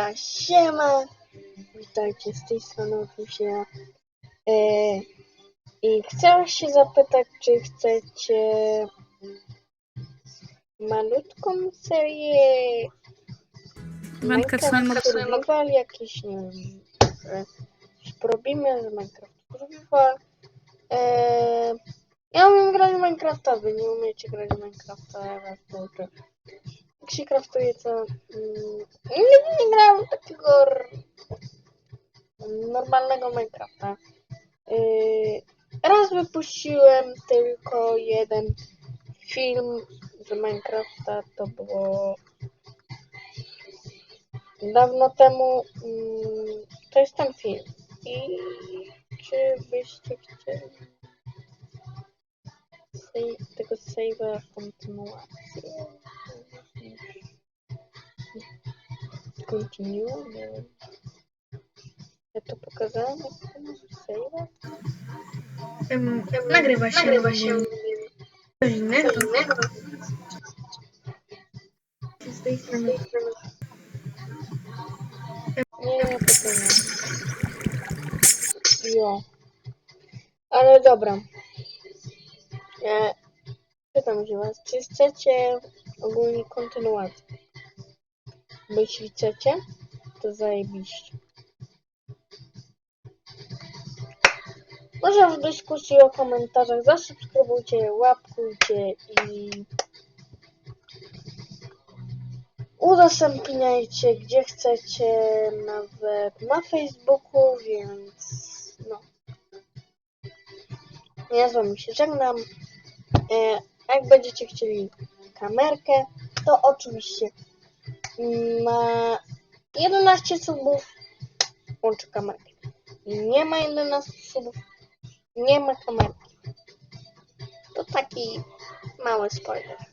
Dobra, siema! Witajcie z tej strony oczywiście. E, I chcę się zapytać, czy chcecie malutką serię Minecraft Survival, jakiś, nie wiem, coś porobimy z Minecraft Survival. E, ja umiem grać w Minecrafta, wy nie umiecie grać w Minecrafta, ja was nauczę. Jak się kraftuje, co... Mm, nigdy nie grałem takiego normalnego Minecrafta. Yy, raz wypuściłem tylko jeden film z Minecrafta, to było dawno temu. Mm, to jest ten film. I czy byście chcieli tego save'a kontynuację? Continue? Nie wiem. Ja to pokazałem jak to może save'a? Em, nagrywa się. Nagrywa się. Coś innego. innego. Z tej strony. Nie, to to nie. Jo. Ale dobra. E, pytam się was, czy chcecie ogólnie kontynuację? Jeśli chcecie, to zajebiście. Może w dyskusji o komentarzach zasubskrybujcie, łapkujcie i udostępniajcie gdzie chcecie, nawet na Facebooku, więc no. Ja z wami się żegnam. E, jak będziecie chcieli kamerkę, to oczywiście na 11 subów łączę kamerkę. Nie ma 11 subów, nie ma kamerki. To taki mały spoiler.